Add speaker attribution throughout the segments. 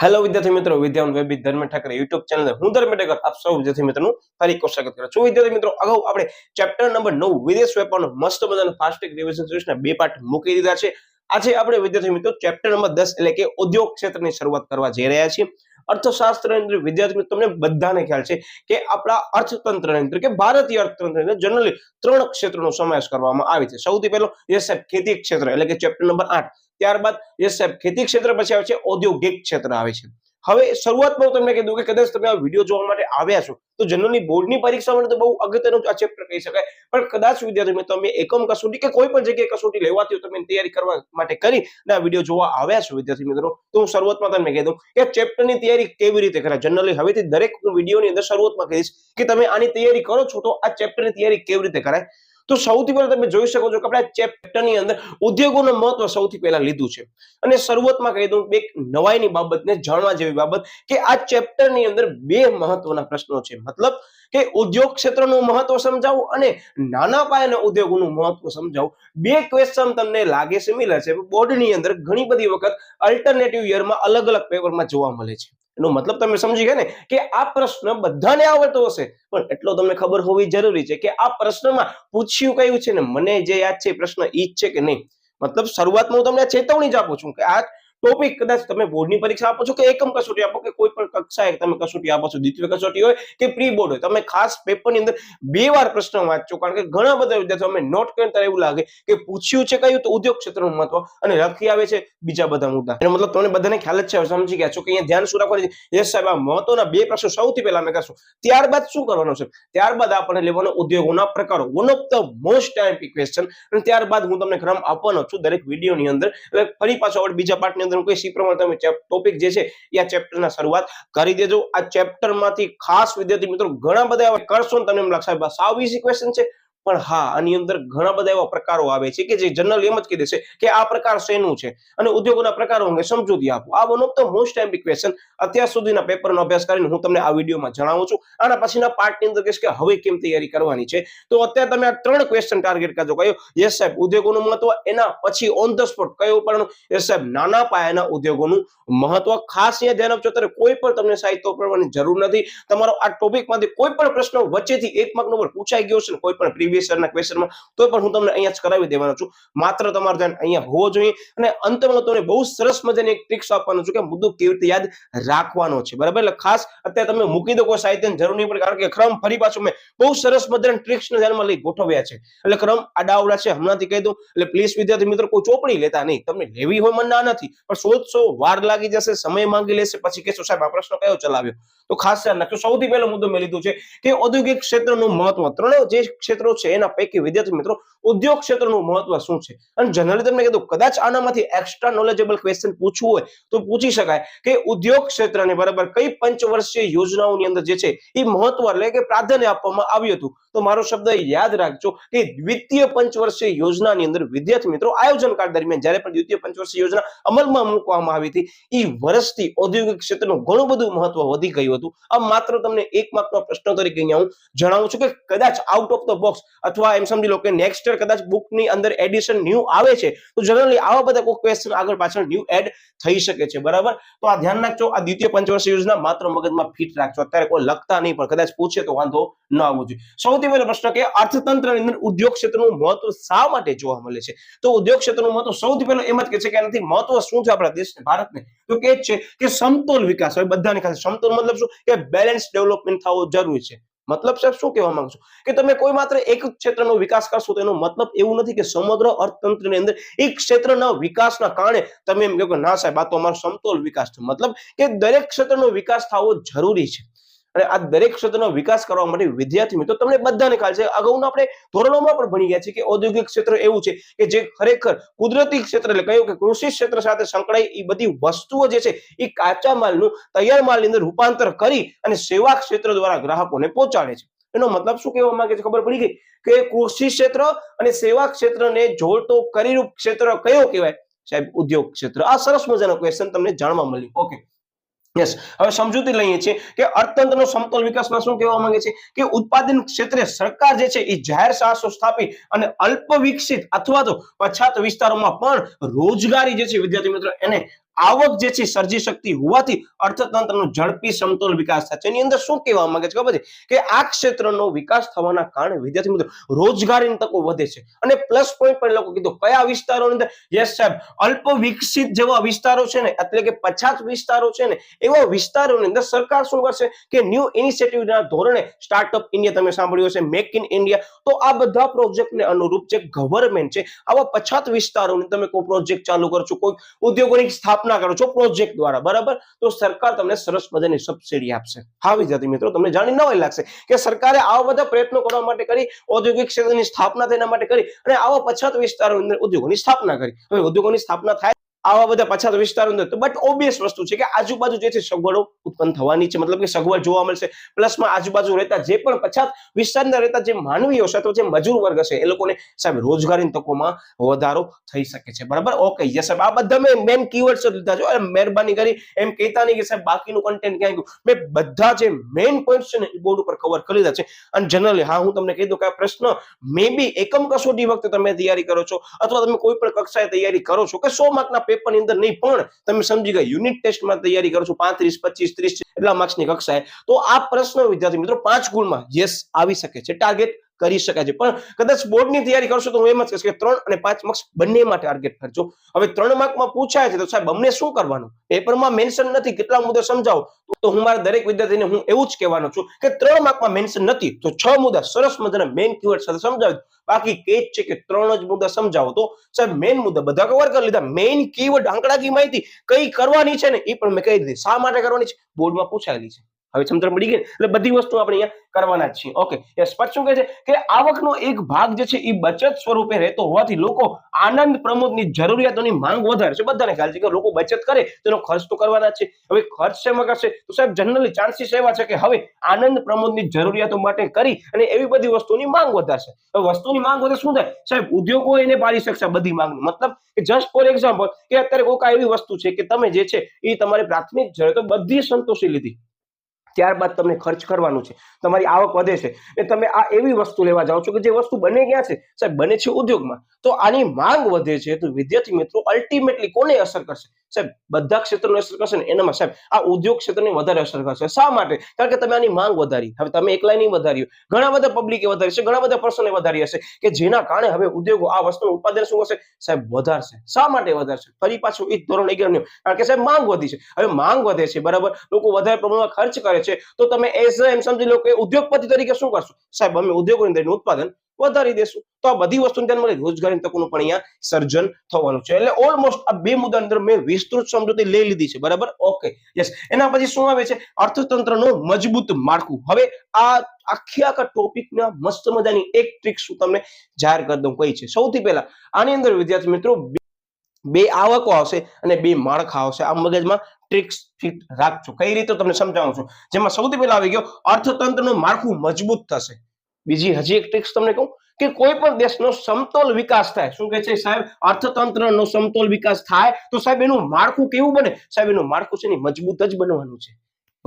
Speaker 1: Hello વિદ્યાર્થી મિત્રો વિદ્યાન વેબી ધર્મ ઠાકરે યુટ્યુબ ચેનલ હું ધર્મ ઠાકર આપ સૌ વિદ્યાર્થી મિત્રોનું ફરી એક સ્વાગત કરું છું. વિદ્યાર્થી મિત્રો, અગાઉ આપણે ચેપ્ટર નંબર નવ, વિદેશ વેપારનો મસ્ત મજાનો ફાસ્ટ રિવિઝન સિરીઝના બે પાર્ટ મૂકી દીધા છે. આજે આપણે વિદ્યાર્થી મિત્રો ચેપ્ટર નંબર દસ એટલે કે ઉદ્યોગ ક્ષેત્રની શરૂઆત કરવા જઈ રહ્યા છીએ. અર્થશાસ્ત્રની વિદ્યાર્થી મિત્રો તમને બધાને ખ્યાલ છે કે આપણા અર્થતંત્રની અંદર કે ભારતીય અર્થતંત્રની અંદર જનરલી ત્રણ ક્ષેત્રોનો સમાવેશ કરવામાં આવે છે. સૌથી પહેલો એ સાહેબ ખેતી ક્ષેત્ર, એટલે કે ચેપ્ટર નંબર આઠ. ત્યારબાદ એ સાહેબ ખેતી ક્ષેત્ર પછી આવે છે ઔદ્યોગિક ક્ષેત્ર આવે છે. હવે શરૂઆતમાં તમને કીધું કે કદાચ તમે આ વીડિયો જોવા માટે આવ્યા છો, તો જનરલી બોર્ડની પરીક્ષા માટે તો બહુ અગત્યનું આ ચેપ્ટર કહી શકાય. પણ કદાચ વિદ્યાર્થી મિત્રો, તમે એકમ કસોટી કે કોઈ પણ જગ્યાએ કસોટી હોય તમે તૈયારી કરવા માટે કરી અને આ વીડિયો જોવા આવ્યા છો વિદ્યાર્થી મિત્રો, તો હું શરૂઆતમાં તમને કહી દઉં કે ચેપ્ટરની તૈયારી કેવી રીતે કરાય? જનરલી હવેથી દરેક હું વિડીયોની અંદર શરૂઆતમાં કહીશ કે તમે આની તૈયારી કરો છો તો આ ચેપ્ટરની તૈયારી કેવી રીતે કરાય? તો સૌથી પહેલા તમે જોઈ શકો છો કે આપણે ચેપ્ટરની અંદર ઉદ્યોગોનું મહત્વ સૌથી પહેલા લીધું છે. અને શરૂઆતમાં કહી દઉં એક નવાઈની બાબતને જાણવા જેવી બાબત કે આ ચેપ્ટરની અંદર બે મહત્વના પ્રશ્નો છે. મતલબ કે ઉદ્યોગ ક્ષેત્રનું મહત્વ સમજાવું અને નાના પાયાના ઉદ્યોગોનું મહત્વ સમજાવું? બે ક્વેશ્ચન તમને લાગે સિમિલર છે. બોર્ડની અંદર ઘણી બધી વખત અલ્ટરનેટિવ યરમાં અલગ અલગ પેપરમાં જોવા મળે છે. એનો મતલબ તમે સમજી ગયા ને કે આ પ્રશ્ન બધાને આવડતો હશે. પણ એટલો તમને ખબર હોવી જરૂરી છે કે આ પ્રશ્નમાં પૂછ્યું કયું છે ને મને જે યાદ છે પ્રશ્ન ઈ જ છે કે નહીં? મતલબ શરૂઆતમાં હું તમને ચેતવણી જ આપું છું કે આ ટોપિક કદાચ તમે બોર્ડની પરીક્ષા આપો છો કે એકમ કસોટી આપો કે કોઈ પણ કક્ષાએ તમે કસોટી આપો છો, દ્વિતીય કસોટી હોય કે પ્રી બોર્ડ હોય. તમે ખાસ પેપરની અંદર બે વાર પ્રશ્ન વાંચો કારણ કે ઘણા બધા વિદ્યાર્થીઓ અમે નોટ કરીને ત્યારે એવું લાગે કે પૂછ્યું છે કયું તો ઉદ્યોગ ક્ષેત્રનું મહત્વ અને લખી આવે છે બીજા બધા મુદ્દા. એનો મતલબ તમને બધાને ખ્યાલ જ છે સમજી ગયા છો કે અહીંયા ધ્યાન શું રાખવાનું યસ સાહેબ, આ મહત્વના બે પ્રશ્નો સૌથી પહેલા અમે કરશું. ત્યારબાદ શું કરવાનું છે? ત્યારબાદ આપણે લેવાનો ઉદ્યોગોના પ્રકારો. One of the most time question અને ત્યારબાદ હું તમને ક્રમ આપવાનો છું દરેક વિડીયોની અંદર. એટલે ફરી પાછો આપણે બીજા પાર્ટની અંદર હું કહીશ એ પ્રમાણે તમે ટોપિક જે છે એ આ ચેપ્ટરના શરૂઆત કરી દેજો. આ ચેપ્ટરમાંથી ખાસ વિદ્યાર્થી મિત્રો ઘણા બધા એવા કરશો તમને એમ લાગશે સાવ ઇઝી ક્વેશ્ચન છે. પણ હા, આની અંદર ઘણા બધા એવા પ્રકારો આવે છે કે જે જનરલ એમ જ કહી દેશે કે આ પ્રકાર શેનું છે અને ઉદ્યોગોના પ્રકારો અંગે સમજૂતી આપો. આ one of the most time question અત્યાર સુધીના પેપરનો અભ્યાસ કરીને હું તમને આ વિડીયોમાં જણાવું છું. આના પછીના પાર્ટની અંદર કહીશ કે હવે કેમ તૈયારી કરવાની છે. તો અત્યારે તમે આ ત્રણ ક્વેશ્ચન ટાર્ગેટ કરજો. કયો? યસ સાહેબ, ઉદ્યોગોનું મહત્વ, એના પછી ઓન ધ સ્પોટ કયો પણ? યસ સાહેબ, નાના પાયાના ઉદ્યોગોનું મહત્વ. ખાસ અહીંયા ધ્યાન આપજો ત્યારે કોઈ પણ તમને સાહિત્ય ઉપરવાની જરૂર નથી. તમારો આ ટોપિકમાંથી કોઈ પણ પ્રશ્ન વચ્ચેથી એક માર્ક નંબર પૂછાઈ ગયો છે કોઈ પણ પ્રીવિયસ યરના ક્વેશ્ચનમાં તો પણ હું તમને અહીંયા જ કરાવી દેવાનો છું. માત્ર તમારું ધ્યાન અહીંયા હોવો જોઈએ અને અંતમાં તમને બહુ સરસ મજાની એક ટ્રિક્સ આપવાનો છું કે મુદ્દો કેવી રીતે યાદ રાખવાનો છે. બરાબર? એટલે ખાસ અત્યારે તમે મૂકી દો સાહિત્યની જરૂર નહીં પડે, કારણ કે ક્રમ ફરી પાછું મેં બહુ સરસ મજાની ટ્રિક્સને ધ્યાનમાં લઈ ગોઠવ્યા છે. એટલે ક્રમ આડાવડા છે, હમણાંથી કહી દઉં. એટલે પ્લીઝ વિદ્યાર્થી મિત્રો, કોઈ ચોપડી લેતા નહીં. તમને લેવી હોય મન ના નથી, પણ શોધશો, વાર લાગી જશે, સમય માંગી લેશે, પછી કહેશો, સાહેબ, આ પ્રશ્ન કયો ચલાવ્યો? તો ખાસ ધ્યાન રાખજો. સૌથી પહેલો મુદ્દો મેં લીધું છે કે ઔદ્યોગિક ક્ષેત્રનું મહત્વ. ત્રણ જે ક્ષેત્રો છે એના પૈકી વિદ્યાર્થી મિત્રો ઉદ્યોગ ક્ષેત્રનું મહત્વ શું છે? અને જનરલી તમને કીધું, કદાચ આનામાંથી એક્સ્ટ્રા નોલેજેબલ ક્વેશ્ચન પૂછવું હોય તો પૂછી શકાય કે ઉદ્યોગ ક્ષેત્રને બરાબર કઈ પંચવર્ષીય યોજનાઓની અંદર જે છે એ મહત્વ એટલે કે પ્રાધાન્ય આપવામાં આવ્યું હતું. તો મારો શબ્દ યાદ રાખજો કે દ્વિતીય પંચવર્ષીય યોજનાની અંદર વિદ્યાર્થી મિત્રો આયોજન કાળ દરમિયાન જ્યારે પણ દ્વિતીય પંચવર્ષીય યોજના અમલમાં મૂકવામાં આવી હતી એ વર્ષથી ઔદ્યોગિક ક્ષેત્રનું ઘણું બધું મહત્વ વધી ગયું હતું. આ માત્ર તમને એક માર્કનો પ્રશ્ન તરીકે અહીંયા હું જણાવું છું કે કદાચ આઉટ ઓફ ધ બોક્સ અથવા એમ સમજી લો કે નેક્સ્ટ યર કદાચ બુકની અંદર એડિશન ન્યૂ આવે છે, તો જનરલી આવા બધા કોઈ ક્વેશ્ચન આગળ પાછળ ન્યૂ એડ થઈ શકે છે, બરાબર? તો આ ધ્યાન રાખજો, આ દ્વિતીય પંચવર્ષીય યોજના માત્ર મગજમાં ફિટ રાખજો, અત્યારે કોઈ લખતા નહીં, પણ કદાચ પૂછે તો વાંધો ન આવવો જોઈએ. સૌથી પહેલો પ્રશ્ન કે અર્થતંત્રની અંદર ઉદ્યોગ ક્ષેત્રનું મહત્વ શા માટે જોવા મળે છે? તો ઉદ્યોગ ક્ષેત્રનું મહત્વ સૌથી પહેલો એમ જ કે છે કે એનાથી મહત્વ શું છે આપણા દેશને, ભારતને? તો કે છે કે સમતોલ વિકાસ, હવે બધાને ખાસ સમતોલ મતલબ શું? કે બેલેન્સ ડેવલપમેન્ટ થવો જરૂરી છે. મતલબ સાહેબ શું કહેવા માંગુ છું કે તમે કોઈ માત્ર એક ક્ષેત્રનો વિકાસ કરશો તો એનો મતલબ એવું નથી કે સમગ્ર અર્થતંત્રની અંદર એક ક્ષેત્રના વિકાસના કારણે તમે એમ કહો કે ના સાહેબ, આ તો અમારો સમતોલ વિકાસ છે. મતલબ કે દરેક ક્ષેત્રનો વિકાસ થવો જરૂરી છે. અને આ દરેક ક્ષેત્રનો વિકાસ કરવા માટે વિદ્યાર્થી મિત્રો તમને બધાને ખ્યાલ છે, અગાઉના આપણે ધોરણોમાં પણ ભણી ગયા છે કે ઔદ્યોગિક ક્ષેત્ર એવું છે કે જે ખરેખર કુદરતી ક્ષેત્ર એટલે કહ્યું કે કૃષિ ક્ષેત્ર સાથે સંકળાય એ બધી વસ્તુઓ જે છે એ કાચા માલનું તૈયાર માલની અંદર રૂપાંતર કરી અને સેવા ક્ષેત્ર દ્વારા ગ્રાહકોને પહોંચાડે છે. એનો મતલબ શું કહેવા માંગે છે ખબર પડી ગઈ? કે કૃષિ ક્ષેત્ર અને સેવા ક્ષેત્રને જોડતો કરીરૂપ ક્ષેત્ર કયો કહેવાય? સાહેબ, ઉદ્યોગ ક્ષેત્ર. આ સરસ મજાનો ક્વેશ્ચન તમને જાણવા મળ્યું. ઓકે યસ હવે સમજૂતી લઈએ છીએ કે અર્થતંત્રનો સમતોલ વિકાસમાં શું કહેવા માંગે છે? કે ઉત્પાદન ક્ષેત્રે સરકાર જે છે એ જાહેર સાહસો સ્થાપી અને અલ્પ વિકસિત અથવા તો પછાત વિસ્તારોમાં પણ રોજગારી જે છે વિદ્યાર્થી મિત્રો એને આવક જે છે સર્જી શકતી હોવાથી અર્થતંત્રનો ઝડપી સમતોલ વિકાસ છે. એની અંદર શું કહેવા માંગે છે ખબર છે? કે આ ક્ષેત્રનો વિકાસ થવાના કારણે વિદ્યાર્થી મિત્રો રોજગારીની તકો વધે છે. અને પ્લસ પોઈન્ટ પણ લોકો કીધું, કયા વિસ્તારોની અંદર? યસ સાહેબ, અલ્પ વિકસિત જેવા વિસ્તારો છે ને, એટલે કે પછાત વિસ્તારો છે ને, એવા વિસ્તારોની અંદર સરકાર શું કરશે કે ન્યૂ ઇનિશિયેટિવના ધોરણે સ્ટાર્ટઅપ ઇન્ડિયા તમે સાંભળ્યું હશે મેક ઇન ઇન્ડિયા તો આ બધા પ્રોજેક્ટને અનુરૂપ જે ગવર્મેન્ટ છે, આવા પછાત વિસ્તારોની તમે કોઈ પ્રોજેક્ટ ચાલુ કરશો, કોઈ ઉદ્યોગોની સ્થાપના કરો છો પ્રોજેક્ટ દ્વારા, બરાબર? તો સરકાર તમને સરસ મજાની સબસિડી આપશે. હા વિદ્યાર્થી મિત્રો, તમને જાણી નવાઈ લાગશે કે સરકારે આવા બધા પ્રયત્નો કરવા માટે કરી, ઔદ્યોગિક ક્ષેત્રની સ્થાપના તેના માટે કરી અને આવા પછાત વિસ્તારો અંદર ઉદ્યોગોની સ્થાપના કરી. હવે ઉદ્યોગોની સ્થાપના થાય આવા બધા પછાત વિસ્તારો તો બટ ઓબ્વિયસ વસ્તુ છે કે આજુબાજુ જે છે સગવડો ઉત્પન્ન થવાની છે. મતલબ કે સગવડ જોવા મળશે. પ્લસમાં આજુબાજુ રહેતા જે પણ પછાત વિસ્તારના રહેતા જે માનવીઓ છે અથવા જે મજૂર વર્ગ હશે એ લોકોને સાહેબ રોજગારીની તકોમાં વધારો થઈ શકે છે. બરાબર? ઓકે યસ સાહેબ. આ બધા મેં મેન કીવર્ડ્સ લીધા છે. મહેરબાની કરી એમ કહેતા નહીં કે સાહેબ બાકીનું કન્ટેન્ટ ક્યાં ગયું. મેં બધા જે મેઇન પોઈન્ટ છે ને, એ બોર્ડ ઉપર કવર કરી લીધા છે. અને જનરલી હા, હું તમને કહી દઉં કે આ પ્રશ્ન મે બી એકમ કસોટી વખતે તમે તૈયારી કરો છો, અથવા તમે કોઈ પણ કક્ષાએ તૈયારી કરો છો, કે સો માર્કના પેપરની અંદર નહીં, પણ તમે સમજી ગયા, યુનિટ ટેસ્ટમાં તૈયારી કરો છો, પાંત્રીસ, પચીસ, ત્રીસ એટલા માર્ક્સની કક્ષાએ. તો આ પ્રશ્ન વિદ્યાર્થી મિત્રો પાંચ ગુણમાં યસ આવી શકે છે. ટાર્ગેટ કરી શકાય છે. પણ કદાચ બોર્ડની તૈયારી કરશો તો હું એમ જ કહીશ કે ત્રણ અને પાંચ માર્ક્સ બંનેમાં ટાર્ગેટ કરજો. હવે ત્રણ માર્કમાં પૂછાય છે તો સાહેબ અમને શું કરવાનું? પેપરમાં મેન્શન નથી, કેટલા મુદ્દા સમજાવો? તો હું મારા દરેક વિદ્યાર્થીને હું એવું જ કહેવાનો છું કે ત્રણ માર્કમાં મેન્શન નથી, તો છ મુદ્દા સરસ મજાના મેઇન કીવર્ડ સાથે સમજાવી. બાકી કે જ છે કે ત્રણ જ મુદ્દા સમજાવો તો સાહેબ મેઇન મુદ્દા બધા કવર કરી લીધા. મેઇન કીવર્ડ આંકડાકી માહિતી કઈ કરવાની છે ને એ પણ મેં કહી દીધી શા માટે કરવાની છે? બોર્ડમાં પૂછાયેલી છે. હવે સમજણ પડી ગઈ એટલે બધી વસ્તુ આપણે અહીંયા કરવાના જ છીએ. ઓકે એ સ્પષ્ટ શું કહે છે? કે આવકનો એક ભાગ જે છે, એ બચત સ્વરૂપે રહેતો હોવાથી લોકો આનંદ પ્રમોદની જરૂરિયાતોની માંગ વધારે છે. બધાને ખ્યાલ છે કે લોકો બચત કરે, તેનો ખર્ચ તો કરવાના છે. હવે ખર્ચ શેમાં કરશે? તો સાહેબ જનરલી ચાન્સીસ એવા છે કે હવે આનંદ પ્રમોદની જરૂરિયાતો માટે કરી અને એવી બધી વસ્તુની માંગ વધારશે. હવે વસ્તુની માંગ વધારે શું થાય? સાહેબ, ઉદ્યોગો એને પાડી શકશે બધી માંગ મતલબ કે જસ્ટ ફોર એક્ઝામ્પલ કે અત્યારે કોઈક એવી વસ્તુ છે કે તમે જે છે, એ તમારી પ્રાથમિક જરૂરિયાતો બધી સંતોષી લીધી. ત્યારબાદ તમને ખર્ચ કરવાનું છે. તમારી આવક વધે છે. એ તમે આ એવી વસ્તુ લેવા જાઓ છો કે જે વસ્તુ બને ક્યાં છે? સાહેબ, બને છે ઉદ્યોગમાં. તો આની માંગ વધે છે. તો વિદ્યાર્થી મિત્રો અલ્ટિમેટલી કોને અસર કરશે? સાહેબ, બધા ક્ષેત્રોને અસર કરશે ને એનામાં સાહેબ, આ ઉદ્યોગ ક્ષેત્રને વધારે અસર કરશે. શા માટે? કારણ કે તમે આની માંગ વધારી. હવે તમે એકલા નહીં વધાર્યું. ઘણા બધા પબ્લિકે વધારી છે, ઘણા બધા પર્સને વધારી હશે કે જેના કારણે હવે ઉદ્યોગો આ વસ્તુનું ઉત્પાદન શું કરશે? સાહેબ, વધારશે. શા માટે વધારશે? ફરી પાછું એ ધોરણ અગિયાર કારણ કે સાહેબ, માંગ વધી છે. હવે માંગ વધે છે, બરાબર? લોકો વધારે પ્રમાણમાં ખર્ચ કરે છે. તો તમે એઝ એમ સમજી લો કે ઉદ્યોગપતિ તરીકે શું કરશો? સાહેબ, અમે ઉદ્યોગોની અંદર ઉત્પાદન વધારી દેશું. તો આ બધી વસ્તુને રોજગારી તકોનું પણ અહીંયા સર્જન થવાનું છે. એટલે ઓલમોસ્ટ આ બે મુદ્દા અંદર મેં વિસ્તૃત સમજૂતી લઈ લીધી છે. બરાબર? ઓકે યસ એના પછી શું આવે છે? અર્થતંત્રનું મજબૂત માળખું. હવે આ આખી આખા ટોપિકના મસ્ત મજાની એક ટ્રીક શું તમને જાહેર કરી દઉં, કઈ છે? સૌથી પહેલા, આની અંદર વિદ્યાર્થી મિત્રો, બે- બે આવકો આવશે અને બે માળખા આવશે. આ મગજમાં ટ્રિક્સ ફિટ રાખજો. કઈ રીતે તમને સમજાવું છું? જેમાં સૌથી પહેલા આવી ગયો, અર્થતંત્રનું માળખું મજબૂત થશે. બીજી હજી એક ટ્રિક્સ તમને કહું કે કોઈ પણ દેશનો સમતોલ વિકાસ થાય. શું કહે છે સાહેબ? અર્થતંત્રનો સમતોલ વિકાસ થાય તો સાહેબ એનું માળખું કેવું બને? સાહેબ એનું માળખું છે ને મજબૂત જ બનવાનું છે.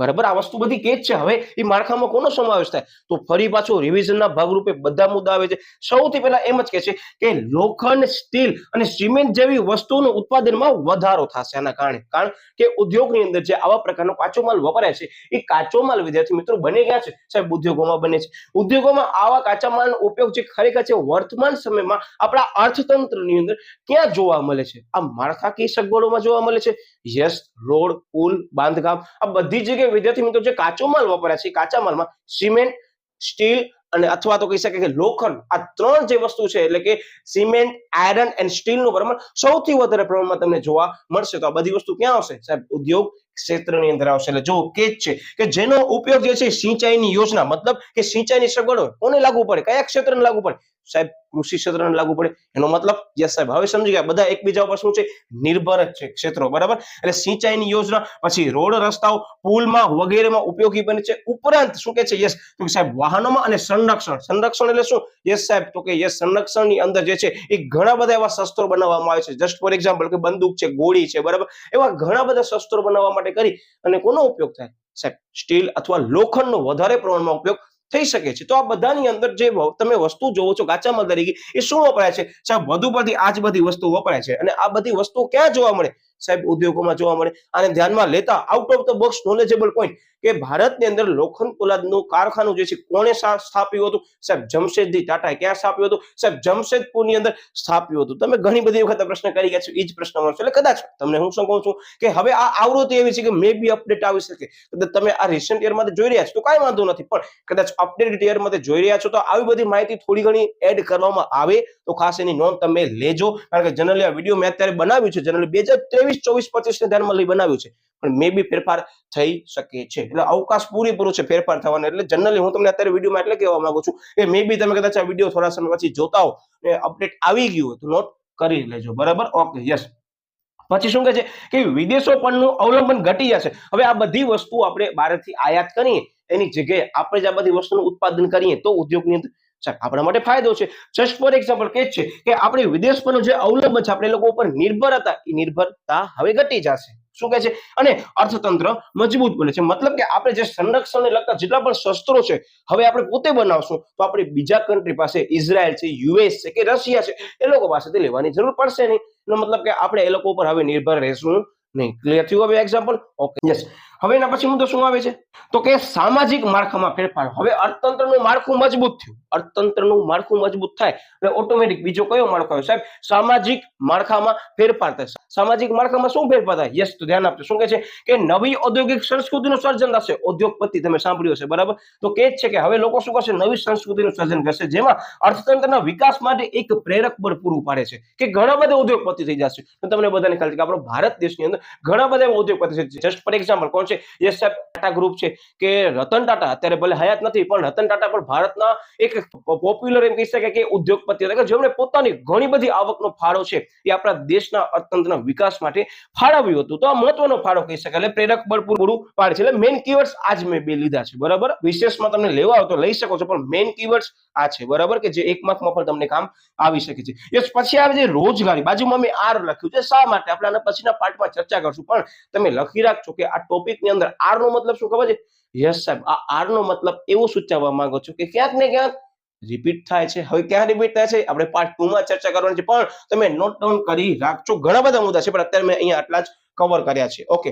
Speaker 1: બરાબર? આ વસ્તુ બધી કે જ છે. હવે એ માળખામાં કોનો સમાવેશ થાય? તો ફરી પાછો રિવિઝનના ભાગરૂપે બધા મુદ્દા આવે છે. સૌથી પહેલા એમ જ કે છે કે લોખંડ સ્ટીલ અને સિમેન્ટ જેવી વસ્તુઓનું ઉત્પાદનમાં વધારો થશે આના કારણે. કારણ કે ઉદ્યોગની અંદર જે આવા પ્રકારનો કાચો માલ વપરાય છે, એ કાચો માલ વિદ્યાર્થી મિત્રો બની ગયા છે. સાહેબ, ઉદ્યોગોમાં બને છે. ઉદ્યોગોમાં આવા કાચા માલનો ઉપયોગ જે ખરેખર છે, વર્તમાન સમયમાં આપણા અર્થતંત્રની અંદર ક્યાં જોવા મળે છે? આ માળખાકીય સગવડોમાં જોવા મળે છે? યસ રોડ પુલ, બાંધકામ, આ બધી જગ્યાએ વિદ્યાર્થી મિત્રો જે કાચો માલ વપરાય છે, કાચા માલમાં સિમેન્ટ, સ્ટીલ અને અથવા તો કહી શકાય કે લોખંડ, આ ત્રણ જે વસ્તુ છે, એટલે કે સિમેન્ટ, આયરન એન્ડ સ્ટીલનું પ્રમાણ સૌથી વધારે પ્રમાણમાં તમને જોવા મળશે. તો આ બધી વસ્તુ ક્યાં આવશે? સાહેબ, ઉદ્યોગ ક્ષેત્રની અંદર આવશે. એટલે જો કેચ છે કે જેનો ઉપયોગ જે છે સિંચાઈની યોજના, મતલબ કે સિંચાઈની સગવડો કોને લાગુ પડે? કયા ક્ષેત્રને લાગુ પડે? સાહેબ, કૃષિ ક્ષેત્રને લાગુ પડે. એનો મતલબ, યસ સાહેબ, હવે સમજી ગયા, બધા એકબીજા ઉપર શું છે? નિર્ભર છે ક્ષેત્રો, બરાબર? એટલે સિંચાઈની યોજના, પછી રોડ રસ્તાઓ, પુલમાં વગેરેમાં ઉપયોગી બને છે. ઉપરાંત શું કે છે? યસ, તો સાહેબ, વાહનોમાં અને સંરક્ષણ. સંરક્ષણ એટલે શું? યસ સાહેબ, તો કે યસ સંરક્ષણની અંદર જે છે, એ ઘણા બધા એવા શસ્ત્રો બનાવવામાં આવે છે. જસ્ટ ફોર એક્ઝામ્પલ કે બંદૂક છે, ગોળી છે, બરાબર? એવા ઘણા બધા શસ્ત્રો બનાવવા માટે કરી અને કોનો ઉપયોગ થાય? સાહેબ, સ્ટીલ અથવા લોખંડનો વધારે પ્રમાણમાં ઉપયોગ થઈ શકે છે. તો આ બધાની અંદર જે તમે વસ્તુ જોવો છો કાચામાં તરીકે, એ શું વપરાય છે? સાહેબ, વધુ પડતી આ જ બધી વસ્તુ વપરાય છે અને આ બધી વસ્તુ ક્યાં જોવા મળે? સાહેબ, ઉદ્યોગોમાં જોવા મળે. આને ધ્યાનમાં લેતા out of the box knowledgeable point કે ભારતની અંદર લોખંડ પોલાદનું કારખાનું જે છે, કોણે સ્થાપ્યું હતું? સાહેબ, જમશેદજી ટાટાએ ક્યાં સ્થાપ્યું હતું? સાહેબ, જમશેદપુરની અંદર સ્થાપ્યું હતું. તમે ઘણી બધી વખત પ્રશ્ન કરી ગયા છો એ જ પ્રશ્ન મળશે. એટલે કદાચ તમને હું શું કહું છું કે હવે આ આવૃત્તિ એવી છે કે મે બી અપડેટ આવી શકે. કદાચ તમે આ રિસેન્ટ યરમાંથી જોઈ રહ્યા છો તો કાંઈ વાંધો નથી, પણ કદાચ અપડેટેડ યરમાંથી જોઈ રહ્યા છો તો આવી બધી માહિતી થોડી ઘણી એડ કરવામાં આવે તો ખાસ એની નોંધ તમે લેજો. કારણ કે જનરલી આ વીડિયો મેં અત્યારે બનાવ્યું છે જનરલી બે ત્રેવીસ ચોવીસ પચીસ ને ધ્યાનમાં લઈ બનાવ્યું છે. પણ મે બી ફેરફાર થઈ શકે છે. એટલે અવકાશ પૂરેપૂરો છે ફેરફાર થવાનો. એટલે જનરલી હું તમને અત્યારે વિડીયોમાં એટલે કહેવા માંગુ છું કે મે બી તમે કદાચ આ વીડિયો થોડા સમય પછી જોતા હો ને અપડેટ આવી ગયું તો નોટ કરી લેજો. બરાબર? ઓકે યસ પછી શું કહે છે કે વિદેશો પરનું અવલંબન ઘટી જશે હવે આ બધી વસ્તુ આપણે બહારથી આયાત કરીએ, એની જગ્યાએ આપણે જ આ બધી વસ્તુનું ઉત્પાદન કરીએ તો ઉદ્યોગની અંદર આપણા માટે ફાયદો છે. જસ્ટ ફોર એક્ઝામ્પલ કે છે કે આપણે વિદેશ પરનું જે અવલંબન છે, આપણે લોકો ઉપર નિર્ભર હતા. એ નિર્ભરતા હવે ઘટી જશે. શું કહે છે? અને અર્થતંત્ર મજબૂત બને છે. મતલબ કે આપણે જે સંરક્ષણને લગતા જેટલા પણ શસ્ત્રો છે, હવે આપણે પોતે બનાવશું તો આપણે બીજા કન્ટ્રી પાસે, ઇઝરાયલ છે, યુએસ છે કે રશિયા છે, એ લોકો પાસેથી લેવાની જરૂર પડશે નહીં. મતલબ કે આપણે એ લોકો ઉપર હવે નિર્ભર રહેશું નહીં. ક્લિયર થયું હવે એક્ઝામ્પલ ઓકે યસ હવે એના પછી મુદ્દો શું આવે છે? તો કે સામાજિક માળખામાં ફેરફાર. હવે અર્થતંત્રનું માળખું મજબૂત થયું. અર્થતંત્રનું માળખું મજબૂત થાય એટલે ઓટોમેટિક બીજો કયો માળખો આવ્યો? સાહેબ, સામાજિક માળખામાં ફેરફાર થાય સામાજિક માળખામાં શું ફેરફાર થાય? યસ તો ધ્યાન આપજો. શું કહે છે? કે નવી ઔદ્યોગિક સંસ્કૃતિનું સર્જન થશે. ઉદ્યોગપતિ તમે સાંભળ્યું હશે, બરાબર? તો કે જ છે કે હવે લોકો શું કરશે? નવી સંસ્કૃતિનું સર્જન કરશે, જેમાં અર્થતંત્રના વિકાસ માટે એક પ્રેરક બળ પૂરું પાડે છે કે ઘણા બધા ઉદ્યોગપતિ થઈ જશે. તમને બધાને ખ્યાલ છે કે આપણો ભારત દેશની અંદર ઘણા બધા ઉદ્યોગપતિ છે. જસ્ટ ફોર એક્ઝામ્પલ કોણ છે. સાહેબ ટાટા ગ્રુપ છે કે રતન ટાટા અત્યારે ભલે હયાત નથી, પણ રતન ટાટા પણ ભારતના એક પોપ્યુલર એમ કહી શકાય કે ઉદ્યોગપતિ હતા. કે જેમણે પોતાની ઘણી બધી આવકનો ફાળો છે એ આપણા દેશના અર્થતંત્રના વિકાસ માટે ફાળવ્યું હતું. તો આ મહત્વનો ફાળો કહી શકાય. એટલે પ્રેરક બળ પૂરું પાડે છે. એટલે મેઇન કીવર્ડ્સ આજ મેં બે લીધા છે. બરાબર? વિશેષમાં તમને લેવા હોય તો લઈ શકો છો, પણ મેઇન કીવર્ડ્સ આ છે. બરાબર? કે જે એક માર્કમાં પણ તમને કામ આવી શકે છે. યસ પછી આવે છે રોજગારી, બાજુમાં મેં આર લખ્યું છે. શા માટે? આપણે આના પછીના પાર્ટમાં ચર્ચા કરશું. પણ તમે લખી રાખજો કે આ ટોપિકની અંદર આર નો મતલબ શું ખબર છે? યસ સાહેબ. આ આર નો મતલબ એવું સૂચવવા માંગો છો કે ક્યાંક ને ક્યાંક રિપીટ થાય છે. હવે ક્યાં રિપીટ થાય છે? આપણે પાર્ટ ટુ માં ચર્ચા કરવાની છે. પણ તમે નોટ ડાઉન કરી રાખજો. ઘણા બધા મુદ્દા છે, પણ અત્યારે મેં અહીંયા આટલા જ કવર કર્યા છે. ઓકે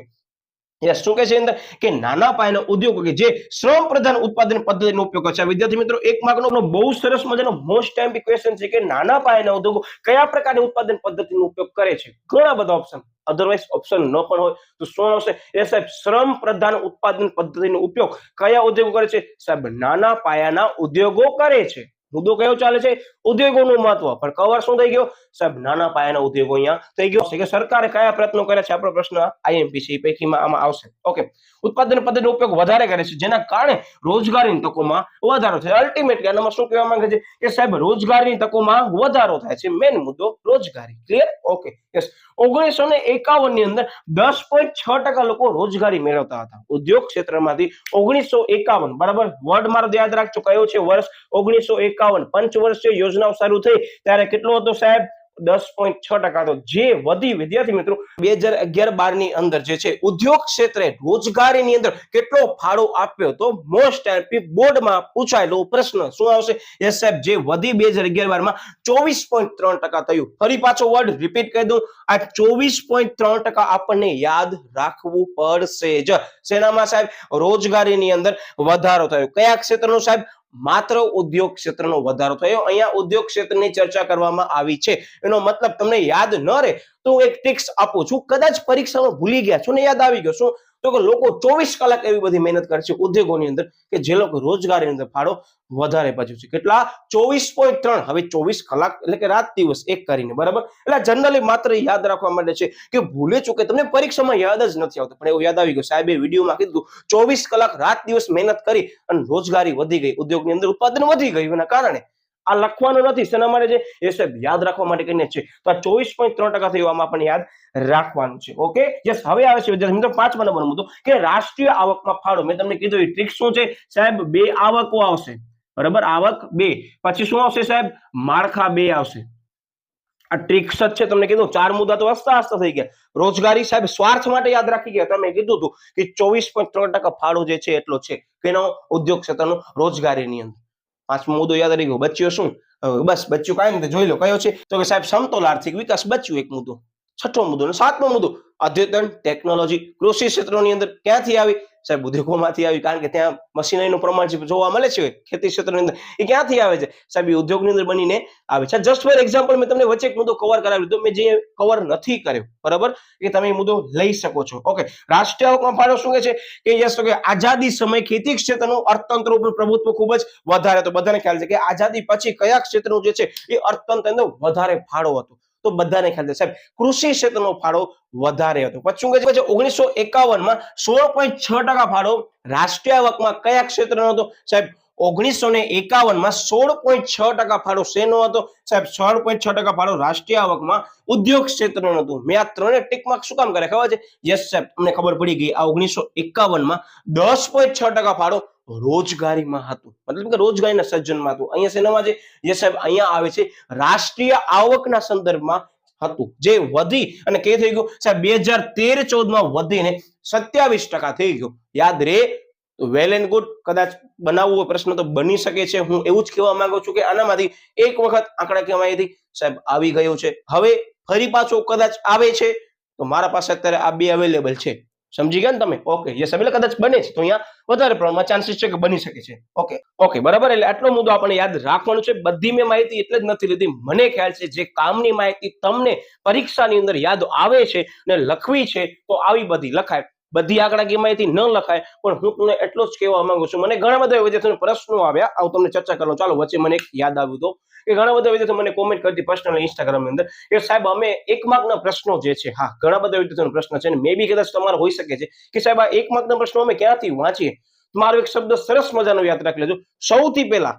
Speaker 1: યસ શું કહે છે અંદર? કે નાના પાયાના ઉદ્યોગો કે જે શ્રમ પ્રધાન ઉત્પાદન પદ્ધતિનો ઉપયોગ કરે છે. વિદ્યાર્થી મિત્રો, એક માર્કનો બહુ સરસ મજાનો મોસ્ટ ટાઈમ ક્વેશ્ચન છે કે નાના પાયાના ઉદ્યોગો કયા પ્રકારની ઉત્પાદન પદ્ધતિનો ઉપયોગ કરે છે? ઘણા બધા ઓપ્શન અધરવાઇઝ ઓપ્શન ન પણ હોય. તો શું આવશે? એ સાહેબ, શ્રમ પ્રધાન ઉત્પાદન પદ્ધતિનો ઉપયોગ કયા ઉદ્યોગો કરે છે? સાહેબ, નાના પાયાના ઉદ્યોગો કરે છે. મુદ્દો કયો ચાલે છે? ઉદ્યોગોનું મહત્વ. પણ કવર શું થઈ ગયો? સાહેબ, નાના પાયાના ઉદ્યોગો અહીંયા થઈ ગયો છે કે સરકારે કયા પ્રયત્નો કર્યા છે? આપણો પ્રશ્ન આઈએમપીસી પૈકીમાં આમાં આવશે. ઓકે. ઉત્પાદન પદ્ધતિનો ઉપયોગ વધારે કરે છે, જેના કારણે રોજગારીની તકોમાં વધારો થાય. અલ્ટિમેટલી આનામાં શું કહેવા માંગે છે? કે સાહેબ, રોજગારીની તકોમાં વધારો થાય છે. મેન મુદ્દો રોજગારી. ક્લિયર ઓકે યસ ઓગણીસો ને એકાવનની અંદર દસ પોઈન્ટ છ ટકા લોકો રોજગારી મેળવતા હતા. ઉદ્યોગ ક્ષેત્રમાંથી ઓગણીસો એકાવન, બરાબર? વર્ડ મારો યાદ રાખજો, કયો છે વર્ષ? ઓગણીસો એકાવન પંચવર્ષીય યોજનાઓ શરૂ થઈ, ત્યારે કેટલો હતો સાહેબ? દસ પોઈન્ટ છ ટકા હતો. જે વધી વિદ્યાર્થી મિત્રો, બે હજાર અગિયાર બારની અંદર જે છે, ઉદ્યોગ ક્ષેત્રે રોજગારીની અંદર કેટલો ફાળો આપ્યો તો મોસ્ટ એમપી બોર્ડમાં પૂછાયેલો પ્રશ્ન શું આવશે? યસ સાહેબ, જે વધી બે હજાર અગિયાર બારમાં ચોવીસ પોઈન્ટ ત્રણ ટકા થયું. ફરી પાછો વર્ડ રિપીટ કરી દઉં. આ ચોવીસ પોઈન્ટ ત્રણ ટકા આપણને યાદ રાખવું પડશે જ. શેનામાં સાહેબ? રોજગારીની અંદર વધારો થયો. કયા ક્ષેત્રનો સાહેબ? માત્ર ઉદ્યોગ ક્ષેત્રનો વધારો થયો. અહીંયા ઉદ્યોગ ક્ષેત્રની ચર્ચા કરવામાં આવી છે. એનો મતલબ તમને યાદ ન રહે તો હું એક ટિક્સ આપું છું. કદાચ પરીક્ષામાં ભૂલી ગયા છો ને યાદ આવી ગયો શું તો કે લોકો ચોવીસ કલાક એવી બધી મહેનત કરે છે ઉદ્યોગોની અંદર કે જે લોકો રોજગારીની અંદર ફાળો વધારે ભજવે છે. કેટલા? ચોવીસ પોઈન્ટ ત્રણ. હવે ચોવીસ કલાક એટલે કે રાત દિવસ એક કરીને, બરાબર? એટલે જનરલી માત્ર યાદ રાખવા માટે છે કે ભૂલે ચૂકે તમને પરીક્ષામાં યાદ જ નથી આવતું, પણ એવું યાદ આવી ગયું. સાહેબે વિડીયોમાં કીધું, ચોવીસ કલાક રાત દિવસ મહેનત કરી અને રોજગારી વધી ગઈ, ઉદ્યોગની અંદર ઉત્પાદન વધી ગયું, એના કારણે. આ લખવાનું નથી, શેના માટે છે? એ યાદ રાખવા માટે કરીને છે. તો આ ચોવીસ પોઈન્ટ ત્રણ ટકા થયું આમાં આપણને યાદ રાખવાનું છે. ઓકે યસ હવે આવે છે. વિદ્યાર્થી મિત્રો, પાંચમા નંબરનો મુદ્દો કે રાષ્ટ્રીય આવકમાં ફાળો. મેં તમને કીધું, એ ટ્રીક શું છે? સાહેબ, બે આવકો આવશે. બરાબર? આવક બે. પછી શું આવશે સાહેબ? માળખા બે આવશે. આ ટ્રિક્સ જ છે, તમને કીધું. ચાર મુદ્દા તો હસતા હસતા થઈ ગયા. રોજગારી સાહેબ, સ્વાર્થ માટે યાદ રાખી ગયા. તમે કીધું હતું કે ચોવીસ પોઈન્ટ ત્રણ ટકા ફાળો જે છે, એટલો છે. કેનો? ઉદ્યોગ ક્ષેત્રનો રોજગારીની અંદર. પાંચમો મુદ્દો યાદ ગયો. બચ્યો શું? બસ, બચ્યું કાંઈ નથી જોઈ લો. કયો છે? તો કે સાહેબ, સમતોલ આર્થિક વિકાસ, બચ્યું એક મુદ્દો. છઠ્ઠો મુદ્દો અને સાતમો મુદ્દો. અદ્યતન ટેકનોલોજી કૃષિ ક્ષેત્રોની અંદર ક્યાંથી આવી? સાહેબ, ઉદ્યોગોમાંથી આવી, કારણ કે ત્યાં મશીનરીનું પ્રમાણ જોવા મળે છે, ખેતી ક્ષેત્રની અંદર, એ ક્યાંથી આવે છે? સાહેબ ઉદ્યોગની અંદર બનીને આવે છે. જસ્ટ ફોર એક્ઝામ્પલ મેં તમને વચ્ચે એક મુદ્દો કવર કરાવી દીધો મેં જે કવર નથી કર્યો, બરાબર? એ તમે એ મુદ્દો લઈ શકો છો. ઓકે રાષ્ટ્રીય આવકમાં ફાળો શું કહે છે? કે યસ, તો કે આઝાદી સમય ખેતી ક્ષેત્રનું અર્થતંત્ર ઉપર પ્રભુત્વ ખૂબ જ વધારે તો બધાને ખ્યાલ છે કે આઝાદી પછી કયા ક્ષેત્રનું જે છે, એ અર્થતંત્ર અંદર વધારે ફાળો હતો. તો બધાને ખ્યાલ સાહેબ, કૃષિ ક્ષેત્રનો ફાળો વધારે હતો. પછી શું છે? ઓગણીસો એકાવનમાં સોળ પોઈન્ટ છ ટકા ફાળો રાષ્ટ્રીય આવકમાં કયા ક્ષેત્રનો હતો? સાહેબ, ઓગણીસો ને એકાવનમાં સોળ પોઈન્ટ છ ટકા ફાળો શેનો હતો? સાહેબ, સોળ પોઈન્ટ છ ટકા ફાળો રાષ્ટ્રીય આવકમાં ઉદ્યોગ ક્ષેત્રનો હતો. મેં આ ત્રણે ટીકમાં શું કામ કરે ખબર છે? યસ, સાહેબ, તમને ખબર પડી ગઈ. આ ઓગણીસો એકાવનમાં દસ પોઈન્ટ છ ટકા ફાળો રોજગારીમાં હતું. મતલબ કે રોજગારીના સર્જનમાં હતું. અહીંયા શેનામાં છે? યસ સાહેબ, અહીંયા આવે છે. રાષ્ટ્રીય આવકના સંદર્ભમાં હતું. જે વધી અને કે થઈ ગયું? સાહેબ, બે હજાર તેર ચૌદમાં વધીને સત્યાવીસ ટકા થઈ ગયું. યાદ રે? વેલ એન્ડ ગુડ કદાચ બનાવવો પ્રશ્ન તો બની શકે છે. હું એવું જ કહેવા માંગુ છું કે આનામાંથી એક વખત આંકડાકીય માહિતી સાહેબ, આવી ગયો છે. હવે ફરી પાછો કદાચ આવે છે? તો મારા પાસે અત્યારે આ બે અવેલેબલ છે. સમજી ગયા ને તમે? ઓકે યસ એટલે કદાચ બને છે. તો અહીંયા વધારે પ્રમાણમાં ચાન્સીસ છે કે બની શકે છે. ઓકે ઓકે બરાબર? એટલે આટલો મુદ્દો આપણે યાદ રાખવાનું છે. બધી મેં માહિતી એટલે જ નથી લીધી. મને ખ્યાલ છે જે કામની માહિતી તમને પરીક્ષાની અંદર યાદ આવે છે ને લખવી છે, તો આવી બધી લખાય. બધી આંકડાકીય માહિતી ન લખાય, પણ હું તમને એટલો જ કહેવા માંગુ છું. મને ઘણા બધા વિદ્યાર્થીઓને પ્રશ્નો આવ્યા, આવું તમને ચર્ચા કરો ચાલો, વચ્ચે મને એક યાદ આવ્યું તો કે ઘણા બધા વિદ્યાર્થીઓ મને કોમેન્ટ કરતી પર્સનલ ઇન્સ્ટાગ્રામની અંદર કે સાહેબ, અમે એક માર્કના પ્રશ્નો જે છે, હા, ઘણા બધા વિદ્યાર્થીઓનો પ્રશ્ન છે અને મે બી કદાચ તમારો હોઈ શકે છે કે સાહેબ, આ એક માર્કના પ્રશ્નો અમે ક્યાંથી વાંચીએ? મારો એક શબ્દ સરસ મજાનો યાદ રાખી લેજો. સૌથી પહેલા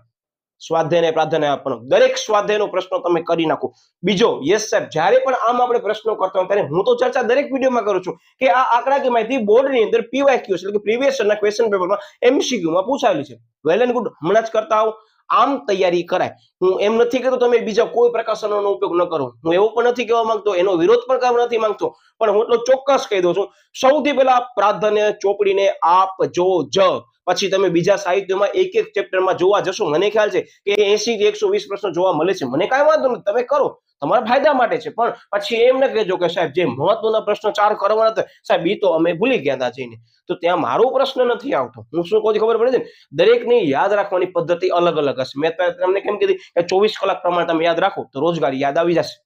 Speaker 1: સ્વાધ્યાયને પ્રાધાન્ય આપવાનું. દરેક સ્વાધ્યાયનો પ્રશ્ન તમે કરી નાખો. બીજો યસ સાહેબ, જ્યારે પણ આમ આપણે પ્રશ્નો કરતા હોય ત્યારે હું તો ચર્ચા દરેક વિડીયોમાં કરું છું કે આ આંકડાકીય માહિતી બોર્ડની અંદર પીવાયક્યુ એટલે કે પ્રીવિયસ ના ક્વેશ્ચન પેપરમાં એમસીક્યુમાં પૂછાયેલી છે. વેલ એન્ડ ગુડ હમણાં જ કરતા આવો. આમ તૈયારી કરાય. હું એમ નથી કહેતો તમે બીજા કોઈ પ્રકાશનોનો ઉપયોગ ન કરો. હું એવું પણ નથી કહેવા માંગતો, એનો વિરોધ પણ કરવા નથી માંગતો. પણ હું એટલો ચોક્કસ કહી દઉં છું, સૌથી પહેલા પ્રાધાન્ય ચોપડીને આપ જો જ. પછી તમે બીજા સાહિત્યમાં એક એક ચેપ્ટરમાં જોવા જશો. મને ખ્યાલ છે કે એસી થી એકસો વીસ પ્રશ્નો જોવા મળે છે. મને કાંઈ વાંધો નથી. તમે કરો. તમારા ફાયદા માટે છે. પણ પછી એમ ન કહેજો કે સાહેબ જે મહત્વના પ્રશ્નો ચાર કરવાના હતા, સાહેબ એ તો અમે ભૂલી ગયા હતા જઈને. તો ત્યાં મારો પ્રશ્ન નથી આવતો. હું શું કહું ખબર પડે છે દરેકની યાદ રાખવાની પદ્ધતિ અલગ અલગ હશે. મેં તમને કેમ કીધી કે ચોવીસ કલાક પ્રમાણે તમે યાદ રાખો તો રોજગારી યાદ આવી જશે.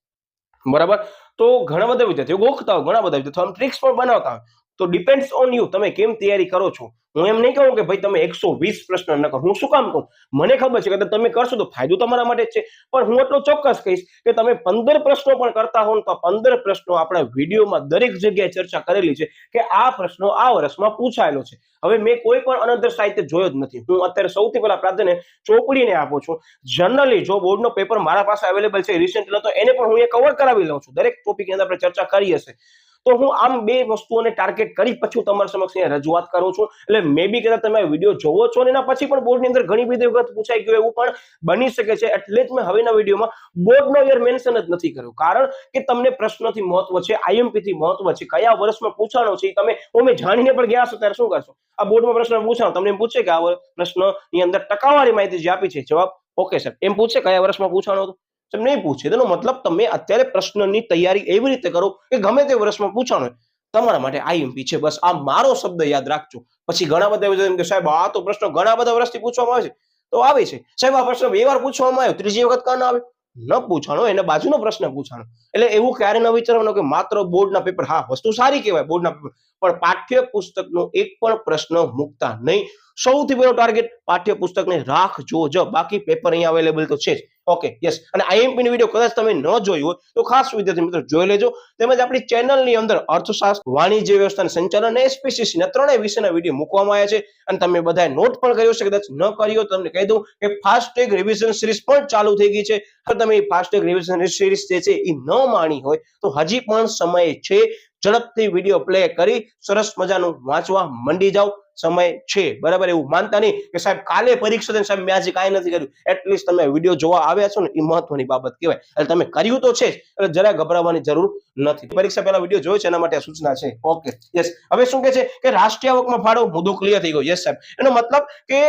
Speaker 1: બરાબર? તો ઘણા બધા વિદ્યાર્થીઓ ગોખતા હોય, ઘણા બધા વિદ્યાર્થીઓ ટ્રિક્સ પણ બનાવતા હોય. તો ડિપેન્ડ્સ ઓન યુ તમે કેમ તૈયારી કરો છો? હું એમ નહીં કહું કે ભાઈ તમે એકસો વીસ પ્રશ્ન ન કરો. હું શું કામ કહું મને ખબર છે કે તમે કરશો તો ફાયદો તમારા માટે જ છે. પણ હું એટલો ચોક્કસ કહીશ કે તમે પંદર પ્રશ્નો પણ કરતા હો તો પંદર પ્રશ્નો આપણા વિડીયોમાં દરેક જગ્યાએ ચર્ચા કરેલી છે કે આ પ્રશ્નો આ વર્ષમાં પૂછાયેલો છે. હવે મેં કોઈ પણ અનધર સાહિત્ય જોયો જ નથી. હું અત્યારે સૌથી પહેલા પ્રાધાન્ય ચોપડીને આપું છું. જનરલી જો બોર્ડનો પેપર મારા પાસે અવેલેબલ છે રિસેન્ટલી તો એને પણ હું એ કવર કરાવી લઉં છું. દરેક ટોપિક અંદર આપણે ચર્ચા કરી હશે. તો હું આમ બે વસ્તુઓને ટાર્ગેટ કરી પછી હું તમારા સમક્ષ રજૂઆત કરું છું. એટલે મે બી કદાચ તમે વીડિયો જોવો છો ને એના પછી પણ બોર્ડની અંદર ઘણી બધી વખત પૂછાઈ ગયું એવું પણ બની શકે છે. એટલે જ મેં હવેના વિડીયોમાં બોર્ડનો યર મેન્શન જ નથી કર્યું. કારણ કે તમને પ્રશ્નથી મહત્વ છે આઈએમપી થી મહત્વ છે, કયા વર્ષમાં પૂછાણો છે તમે અમે જાણીને પણ ગયા છો ત્યારે શું કરશો? આ બોર્ડમાં પ્રશ્ન પૂછાણો. તમને પૂછે કે આ પ્રશ્નની અંદર ટકાવારી માહિતી જે આપી છે, જવાબ ઓકે સર એમ પૂછે કયા વર્ષમાં પૂછાણો હતું? તમને પૂછે, તેનો મતલબ તમે અત્યારે પ્રશ્નની તૈયારી એવી રીતે કરો કે ગમે તે વર્ષમાં પૂછાણો તમારા માટે આઈએમપી છે. બસ આ મારો શબ્દ યાદ રાખજો. પછી ઘણા બધા એવું એમ કે સાહેબ, આ તો પ્રશ્ન ઘણા બધા વર્ષથી પૂછવામાં આવે છે. તો આવે છે. સાહેબ, આ પ્રશ્ન બે વાર પૂછવામાં આવ્યો, ત્રીજી વખત કાં આવે? ન પૂછાણો એને બાજુનો પ્રશ્ન પૂછાણો. એટલે એવું ક્યારે ન વિચારવાનું કે માત્ર બોર્ડના પેપર, હા, વસ્તુ સારી કહેવાય બોર્ડના પેપર, પણ પાઠ્ય પુસ્તકનો એક પણ પ્રશ્ન મૂકતા નહીં. સૌથી પહેલો ટાર્ગેટ પાઠ્ય પુસ્તકને રાખજો જ. બાકી પેપર અહીંયા અવેલેબલ તો છે જ. ઓકે યસ અને આઈએમપી વીડિયો કદાચ તમે ન જોયું હોય તો ખાસ વિદ્યાર્થી મિત્રો જોઈ લેજો. તેમજ આપણી ચેનલની અંદર અર્થશાસ્ત્ર, વાણિજ્ય વ્યવસ્થા સંચાલન અને એસપીસીસી ના ત્રણેય વિષયના વીડિયો મૂકવામાં આવ્યા છે. અને તમે બધાએ નોટ પણ કર્યો છે કદાચ ન કર્યો તમને કહી દઉં કે ફાસ્ટ ટેગ રિવિઝન સિરીઝ પણ ચાલુ થઈ ગઈ છે. હવે તમે ફાસ્ટ ટેગ રિવિઝન સિરીઝ જે છે એ ન માણી હોય તો હજી પણ સમય છે. ઝડપથી વીડિયો પ્લે કરી, સરસ મજાનું વાંચવા, મંડી જાઓ. સમય છે. બરાબર? એવું માનતા નહીં કે સાહેબ કાલે પરીક્ષા છે સાહેબ મેં આજે કાંઈ નથી કર્યું. એટલીસ્ટ તમે વીડિયો જોવા આવ્યા છો ને, એ મહત્વની બાબત કહેવાય. એટલે તમે કર્યું તો છે એટલે જરા ગભરાવાની જરૂર નથી. પરીક્ષા પહેલા વીડિયો જોયો છે, એના માટે સૂચના છે. ઓકે યસ હવે શું કે છે કે રાષ્ટ્રીય આવકમાં ફાળો મુદ્દો ક્લિયર થઈ ગયો. યસ સાહેબ. એનો મતલબ કે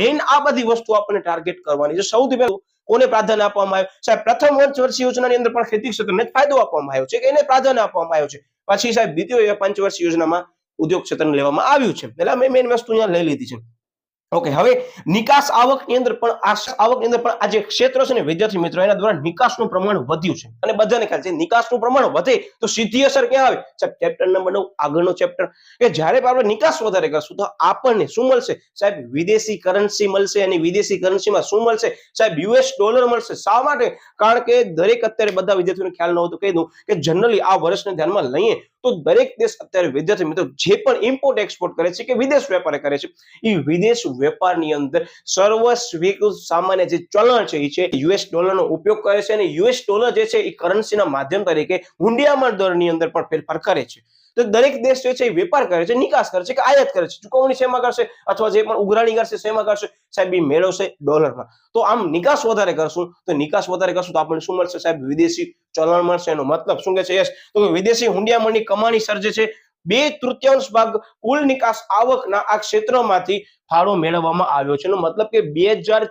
Speaker 1: મેઇન આ બધી વસ્તુ આપણને ટાર્ગેટ કરવાની છે. સૌથી પહેલું કોને પ્રાધાન્ય આપવામાં આવ્યું? સાહેબ, પ્રથમ પંચવર્ષીય યોજનાની અંદર પણ ખેતી ક્ષેત્રને ફાયદો આપવામાં આવ્યો છે કે એને પ્રાધાન્ય આપવામાં આવ્યો છે? પછી સાહેબ દ્વિતીય પંચવર્ષીય યોજનામાં ઉદ્યોગ ક્ષેત્રને લેવામાં આવ્યું છે. એટલે મેં મેઇન વસ્તુ અહીંયા લઈ લીધી છે. ઓકે હવે નિકાસ આવકની અંદર પણ આવકની અંદર પણ આ જે ક્ષેત્ર છે ને, વિદ્યાર્થી મિત્રો, એના દ્વારા નિકાસનું પ્રમાણ વધ્યું છે. અને બધાને ખ્યાલ છે નિકાસનું પ્રમાણ વધે તો સીધી અસર ક્યાં આવે? સાહેબ ચેપ્ટર નંબર નવ, આગળનો ચેપ્ટર કે જ્યારે આપણે નિકાસ વધારે કરશું તો આપણને શું મળશે? સાહેબ, વિદેશી કરન્સી મળશે અને વિદેશી કરન્સીમાં શું મળશે? સાહેબ યુએસ ડોલર મળશે. શા માટે? કારણ કે દરેક અત્યારે બધા વિદ્યાર્થીઓને ખ્યાલ નહોતું કહી દઉં કે જનરલી આ વર્ષને ધ્યાનમાં લઈએ તો દરેક દેશ અત્યારે વિદ્યાર્થી મિત્રો જે પણ ઇમ્પોર્ટ એક્સપોર્ટ કરે છે કે વિદેશ વેપાર કરે છે, એ વિદેશ વેપારની અંદર સર્વસ્વીકૃત સામાન્ય જે ચલણ છે, એ છે યુએસ ડોલરનો ઉપયોગ કરે છે અને યુએસ ડોલર જે છે, એ કરન્સીના માધ્યમ તરીકે હુંડિયામણ દરની અંદર પણ ફેરફાર કરે છે. તો દરેક દેશ જે છે એ વેપાર કરે છે, નિકાસ કરે છે કે આયાત કરે છે. ચુકવણી શેમાં કરશે અથવા જે પણ ઉઘરાણી કરશે શેમાં કરશે? સાહેબ, એ મેળવશે ડોલરમાં. તો આમ નિકાસ વધારે કરશું, તો નિકાસ વધારે કરશું તો આપણને શું મળશે સાહેબ? વિદેશી ચલણ મળશે. એનો મતલબ શું કે છે? યસ, તો વિદેશી હુંડિયામણની કમાણી સર્જે છે બે તૃતીયાંશ ભાગ કુલ નિકાસ આવકના આ ક્ષેત્રમાંથી ફાળો મેળવવામાં આવ્યો છે. મતલબ કે બે હજાર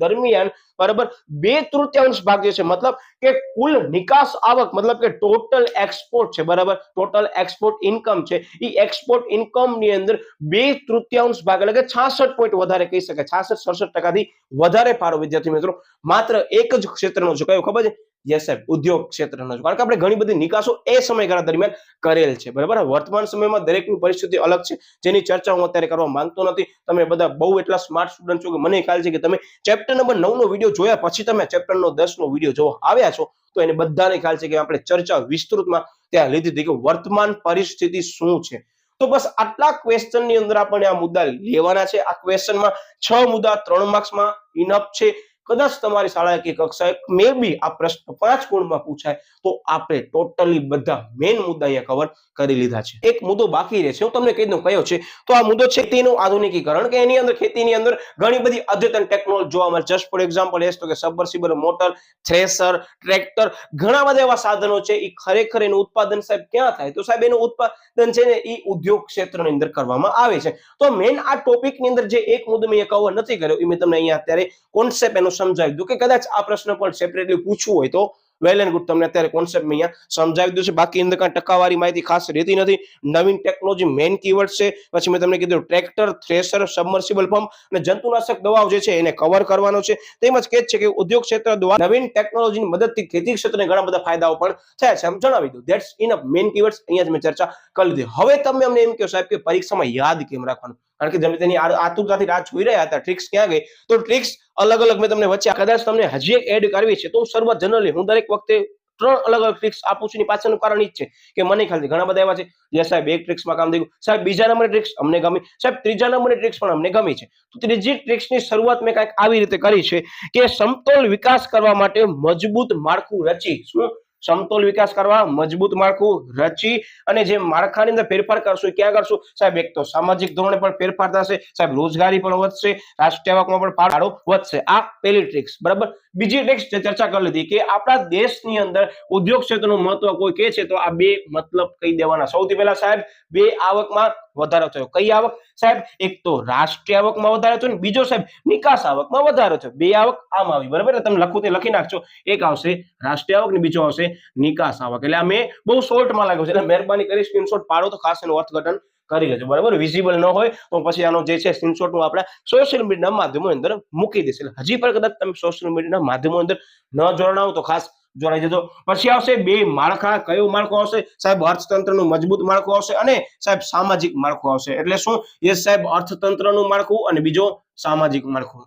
Speaker 1: દરમિયાન બરાબર બે તૃતીયાંશ ભાગ જે છે, મતલબ કે કુલ નિકાસ આવક, મતલબ કે ટોટલ એક્સપોર્ટ છે, બરાબર? ટોટલ એક્સપોર્ટ ઇન્કમ છે. એ એક્સપોર્ટ ઇન્કમની અંદર બે તૃતીયાંશ ભાગ, એટલે કે છાસઠ પોઈન્ટ વધારે કહી શકાય. છાસઠ, સડસઠ ટકાથી વધારે ફાળો, વિદ્યાર્થી મિત્રો. માત્ર એક જ ક્ષેત્રનો છે. કયો ખબર છે? યસ સાહેબ ઉદ્યોગ ક્ષેત્રનો છે કારણ કે આપણે ઘણી બધી નિકાસો એ સમયગાળા દરમિયાન કરેલ છે. બરાબર? વર્તમાન સમયમાં દરેકની પરિસ્થિતિ અલગ છે. જેની ચર્ચા હું અત્યારે કરવા માંગતો નથી. તમે બધા બહુ એટલા સ્માર્ટ સ્ટુડન્ટ છો કે મને ખ્યાલ છે કે તમે ચેપ્ટર નંબર નવ નો વીડિયો જોયા પછી તમે ચેપ્ટર નો દસ નો વીડિયો જોવા આવ્યા છો, તો એને બધાને ખ્યાલ છે કે આપણે ચર્ચા વિસ્તૃતમાં ત્યાં લીધી હતી કે વર્તમાન પરિસ્થિતિ શું છે. તો બસ આટલા ક્વેશ્ચનની અંદર આપણે આ મુદ્દા લેવાના છે. આ ક્વેશ્ચનમાં છ મુદ્દા, ત્રણ માર્ક્સમાં ઇનફ છે. કદાચ તમારી શાળા કે કક્ષાએ મે બી આ પ્રશ્ન પાંચ ગુણમાં પૂછાય, તો આપણે ટોટલી બધા મેઇન મુદ્દા અહીંયા કવર કરી લીધા છે. એક મુદ્દો બાકી રહે છે, હું તમને કહી દઉં કયો છે. તો આ મુદ્દો છે તેનું આધુનિકીકરણ, કે એની અંદર, ખેતીની અંદર ઘણી બધી અદ્યતન ટેકનોલોજી જોવા મળે જસ્ટ ફોર એક્ઝામ્પલ એસ તો કે સબમર્સિબલ મોટર થ્રેસર ટ્રેક્ટર ઘણા બધા એવા સાધનો છે એ ખરેખર એનું ઉત્પાદન સાહેબ ક્યાં થાય? તો સાહેબ એનું ઉત્પાદન છે ને એ ઉદ્યોગ ક્ષેત્રની અંદર કરવામાં આવે છે. તો મેઇન આ ટોપિકની અંદર જે એક મુદ્દો મેં કવર નથી કર્યો, એ મેં તમને અહીંયા અત્યારે કોન્સેપ્ટ એનો સમજાવી દઉં કે કદાચ આ પ્રશ્ન પણ સેપરેટલી પૂછવું હોય તો વેલ એન્ડ ગુડ તમને અત્યારે કોન્સેપ્ટ અહીંયા સમજાવી દઉં છે. બાકી અંદર કાંઈ ટકાવારી માહિતી ખાસ રહેતી નથી. નવીન ટેકનોલોજી મેઇન કીવર્ડ છે. પછી મેં તમને કીધું ટ્રેક્ટર થ્રેસર સબમર્સિબલ પંપ અને જંતુનાશક દવાઓ જે છે એને કવર કરવાનો છે. તેમજ કે છે કે ઉદ્યોગ ક્ષેત્ર દ્વારા નવીન ટેકનોલોજીની મદદથી ખેતી ક્ષેત્રને ઘણા બધા ફાયદાઓ પણ થયા છે. એમ જણાવી દઉં ધેટ્સ અ મેઇન કીવર્ડ્સ અહીંયા જ મેં ચર્ચા કરી દીધી હવે તમે અમને એમ કહો સાહેબ કે પરીક્ષામાં યાદ કેમ રાખવાનું? કારણ કે તમે તેની આતુરતાથી રાહ જોઈ રહ્યા હતા. ટ્રિક્સ ક્યાં ગઈ? તો ટ્રિક્સ અલગ અલગ મેં તમને વચ્ચે કદાચ તમને હજી એક એડ કરવી છે, તો સર્વ જનરલી હું દરેક વખતે ત્રણ અલગ અલગ ટ્રિક્સ આપું છું પાછળનું કારણ એ જ છે કે મને ખ્યાલ ઘણા બધા એવા છે, જે સાહેબ એક ટ્રિક્સમાં કામ થયું, સાહેબ બીજા નંબરની ટ્રિક્સ અમને ગમી, સાહેબ ત્રીજા નંબરની ટ્રિક્સ પણ અમને ગમી છે. તો ત્રીજી ટ્રિક્સની શરૂઆત મેં કંઈક આવી રીતે કરી છે કે સમતોલ વિકાસ કરવા માટે મજબૂત માળખું રચી, શું? સમતોલ વિકાસ કરવા, મજબૂત માળખું રચી અને જે માળખાની અંદર ફેરફાર કરશું ક્યાં કરશું? સાહેબ, એક તો સામાજિક ધોરણે પણ ફેરફાર થશે, સાહેબ, રોજગારી પણ વધશે, રાષ્ટ્રીય આવકમાં પણ ફાળો વધશે. આ પહેલી ટ્રિક્સ બરાબર? બીજી ટ્રિક્સ ચર્ચા કરી લીધી કે આપણા દેશની અંદર ઉદ્યોગ ક્ષેત્રનું મહત્વ કોઈ કે છે? તો આ બે મતલબ કહી દેવાના. સૌથી પહેલા સાહેબ, બે આવકમાં વધારો થયો. કઈ આવક? સાહેબ, એક તો રાષ્ટ્રીય આવકમાં વધારો થયો ને બીજો સાહેબ, નિકાસ આવકમાં વધારો થયો. બે આવક આમ આવી. બરાબર? તમે લખું તે લખી નાખજો. એક આવશે રાષ્ટ્રીય આવક ને બીજો આવશે નિકાસ આવક. એટલે આ મેં બહુ શોર્ટમાં લાગ્યો છે. એટલે મહેરબાની કરી સ્ક્રીનશોટ પાડો તો ખાસ એનું અર્થઘટન કરી લેજો. બરાબર? વિઝિબલ ન હોય તો પછી આનો જે છે સ્ક્રીનશોટ હું આપણે સોશિયલ મીડિયાના માધ્યમો અંદર મૂકી દઈશ. એટલે હજી પણ કદાચ તમે સોશિયલ મીડિયાના માધ્યમો અંદર ન જોડાવ તો ખાસ જોડાઈ જજો. પછી આવશે બે માળખા. કયો માળખું આવશે? સાહેબ, અર્થતંત્રનું મજબૂત માળખું આવશે અને સાહેબ, સામાજિક માળખું આવશે. એટલે શું? એ સાહેબ, અર્થતંત્રનું માળખું અને બીજો સામાજિક માળખું.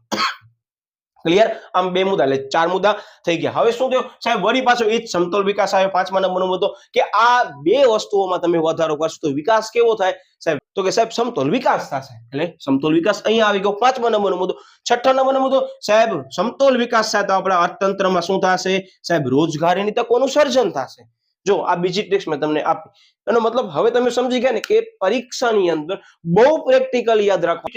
Speaker 1: ક્લિયર આમ બે મુદ્દા, એટલે ચાર મુદ્દા થઈ ગયા. હવે શું થયું? સાહેબ, વળી પાછો એ જ સમતોલ વિકાસ આવે પાંચમા નંબરનો મુદ્દો કે આ બે વસ્તુઓમાં તમે વધારો કરશો તો વિકાસ કેવો થાય? સાહેબ, તો કે સાહેબ, સમતોલ વિકાસ થશે. એટલે સમતોલ વિકાસ અહીંયા આવી ગયો. પાંચમા નંબરનો મુદ્દો. છઠ્ઠા નંબરનો મુદ્દો, સાહેબ, સમતોલ વિકાસ સાથે આપણા અર્થતંત્રમાં શું થશે? સાહેબ, રોજગારીની તકોનું સર્જન થશે. જો, આ બીજી ટ્રિક્સ મેં તમને આપી. એનો મતલબ, હવે તમે સમજી ગયા ને કે પરીક્ષાની અંદર બહુ પ્રેક્ટિકલ યાદ રાખો.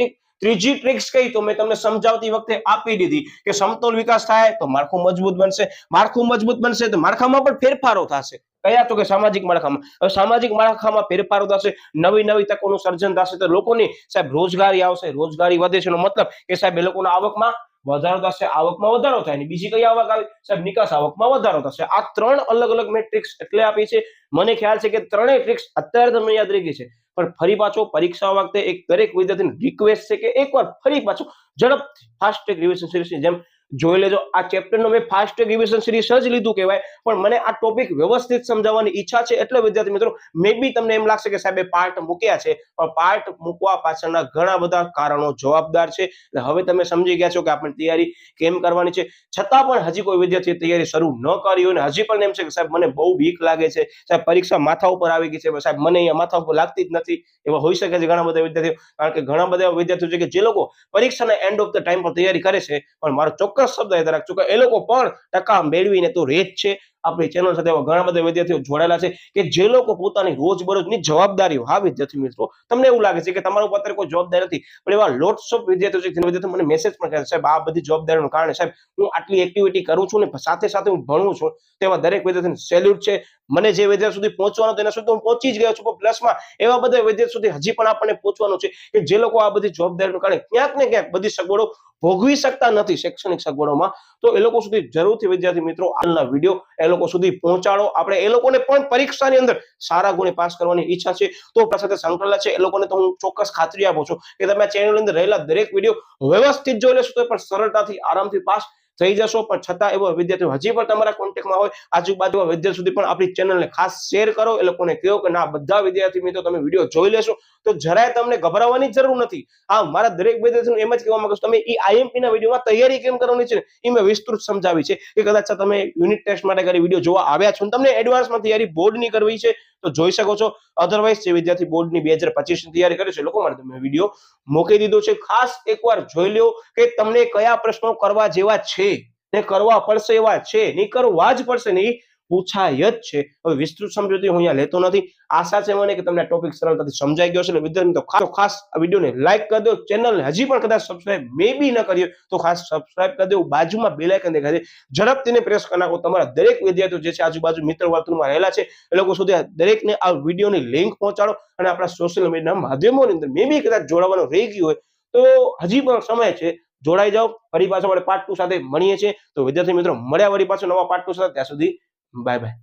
Speaker 1: ત્રીજી ટ્રિક્સ કઈ તો મેં તમને સમજાવતી વખતે આપી દીધી કે સમતોલ વિકાસ થાય તો માળખું મજબૂત બનશે. માળખું મજબૂત બનશે તો માળખામાં પણ ફેરફારો થશે. કયા તો કે સામાજિક માળખામાં. હવે સામાજિક માળખામાં ફેરફારો થશે, નવી નવી તકોનું સર્જન થશે તો લોકોની સાહેબ રોજગારી આવશે, રોજગારી વધે છે મતલબ કે સાહેબ એ લોકોના આવકમાં વધારો થશે, આવકમાં વધારો થાય ને બીજી કઈ આવક આવી? સાહેબ નિકાસ આવકમાં વધારો થશે. આ ત્રણ અલગ અલગ મેં ટ્રિક્સ એટલે આપી છે. મને ખ્યાલ છે કે ત્રણેય ટ્રિક્સ અત્યારે તમને યાદ રહી ગઈ છે. પણ ફરી પાછો પરીક્ષા વખતે એક દરેક વિદ્યાર્થીની રિક્વેસ્ટ છે કે એકવાર ફરી પાછો ઝડપ ફાસ્ટ રિવિઝન સિરીઝની જેમ જોઈ લેજો. આ ચેપ્ટરનો મેં ફાસ્ટ રિવિઝન સિરીઝ જ લીધું કહેવાય. પણ મને આ ટોપિક વ્યવસ્થિત સમજાવવાની ઈચ્છા છે. એટલે વિદ્યાર્થી મિત્રો મે બી તમને એમ લાગશે કે સાહેબ પાર્ટ મૂક્યા છે. પણ પાર્ટ મૂકવા પાછળના ઘણા બધા કારણો જવાબદાર છે. એટલે હવે તમે સમજી ગયા છો કે આપણે તૈયારી કેમ કરવાની છે. છતાં પણ હજી કોઈ વિદ્યાર્થીએ તૈયારી શરૂ ન કરી હોય ને હજી પણ એમ છે કે સાહેબ, મને બહુ બીક લાગે છે. સાહેબ, પરીક્ષા માથા ઉપર આવી ગઈ છે. સાહેબ, મને અહીંયા માથા ઉપર લાગતી જ નથી. એવા હોઈ શકે છે ઘણા બધા વિદ્યાર્થીઓ. કારણ કે ઘણા બધા વિદ્યાર્થીઓ છે કે જે લોકો પરીક્ષાના એન્ડ ઓફ ધ ટાઈમ પર તૈયારી કરે છે. પણ મારો ચોક્કસ શબ્દ યાદ રાખજો કે એ લોકો પણ ટકા મેળવીને તો રેત છે. આપણી ચેનલ સાથે એવા ઘણા બધા વિદ્યાર્થીઓ જોડાયેલા છે કે જે લોકો પોતાની રોજબરોજની જવાબદારીઓ હા વિદ્યાર્થી મિત્રો. તમને એવું લાગે છે કે તમારો અત્યારે કોઈ જવાબદારી નથી, પણ એવા લોટ્સ ઓફ વિદ્યાર્થીઓ છે જેના વિદ્યાર્થીઓ મને મેસેજ પણ કરે સાહેબ, આ બધી જવાબદારીનું કારણે સાહેબ, હું આટલી એક્ટિવિટી કરું છું ને સાથે સાથે હું ભણું છું. તેવા દરેક વિદ્યાર્થીને સેલ્યુટ છે. મને જે વિદ્યાર્થી સુધી પહોંચવાનું, તેના સુધી હું પહોંચી જ ગયો છું, પણ પ્લસમાં એવા બધા વિદ્યાર્થી સુધી હજી પણ આપણને પહોંચવાનું છે કે જે લોકો આ બધી જવાબદારીનું કારણે ક્યાંક ને ક્યાંક બધી સગવડો ભોગવી શકતા નથી શૈક્ષણિક સગવડોમાં. તો એ લોકો સુધી જરૂરથી વિદ્યાર્થી મિત્રો હાલના વીડિયો એ લોકો સુધી પહોંચાડો. આપણે એ લોકોને પણ પરીક્ષાની અંદર સારા ગુણે પાસ કરવાની ઈચ્છા છે. તો સાથે સંકળાયેલા છે. એ લોકોને તો હું ચોક્કસ ખાતરી આપું છું કે તમે ચેનલ અંદર રહેલા દરેક વીડિયો વ્યવસ્થિત જોઈ લેશો તો પણ સરળતાથી આરામથી પાસ થઈ જશો, પણ છતાં એવો વિદ્યાર્થીઓ હજી પણ તમારા કોન્ટેક્ટમાં હોય આજુબાજુ વિદ્યાર્થી સુધી પણ આપણી ચેનલને ખાસ શેર કરો, એ લોકોને કહો કે ના, બધા વિદ્યાર્થી મિત્રો તમે વીડિયો જોઈ લેશો. તો જરાય તમને ગભરાવાની જરૂર નથી. હા મારા દરેક વિદ્યાર્થીનું એમ જ કહેવા માંગુ છું, તમે એ આઈએમપી ના વિડીયોમાં તૈયારી કેમ કરવાની છે? એ મેં વિસ્તૃત સમજાવી છે. કે કદાચ તમે યુનિટ ટેસ્ટ માટે કરી વીડિયો જોવા આવ્યા છો તમને એડવાન્સમાં તૈયારી બોર્ડની કરવી છે તો જોઈ શકો છો. અધરવાઇઝ જે વિદ્યાર્થી બોર્ડની બે હજાર પચીસની તૈયારી કરે છે લોકો માટે તમે વીડિયો મોકલી દીધો છે. ખાસ એકવાર જોઈ લ્યો કે તમને કયા પ્રશ્નો કરવા જેવા છે, ને કરવા પડશે એવા છે, નહીં, કરવા જ પડશે નહીં. પૂછાય જ છે. હવે વિસ્તૃત સમજૂતી હું અહીંયા લેતો નથી. આશા છે મને કે તમને ટોપિક સરળતાથી સમજાઈ ગયો છે અને વિદ્યાર્થી મિત્રો ખાસ આ વિડીયોને લાઈક કરી દો. ચેનલને હજી પણ કદાચ સબસ્ક્રાઇબ મે બી ન કર્યો તો ખાસ સબસ્ક્રાઇબ કરી દો. બાજુમાં બેલ આઇકન દેખાય છે. ઝડપથી પ્રેસ કરી નાખો. તમારા દરેક વિદ્યાર્થીઓ જે છે આજુબાજુ મિત્ર વર્તુળમાં રહેલા છે, એ લોકો સુધી દરેકને આ વિડીયોની લિંક પહોંચાડો અને આપણા સોશિયલ મીડિયાના માધ્યમોની અંદર મે બી કદાચ જોડાવાનું રહી ગયું હોય, તો હજી પણ સમય છે. જોડાઈ જાઓ. ફરી પાછા આપણે પાર્ટ ટુ સાથે. મળીએ છીએ. તો વિદ્યાર્થી મિત્રો, મળ્યા વળી પાછો નવા પાર્ટ ટુ સાથે. ત્યાં સુધી Bye bye.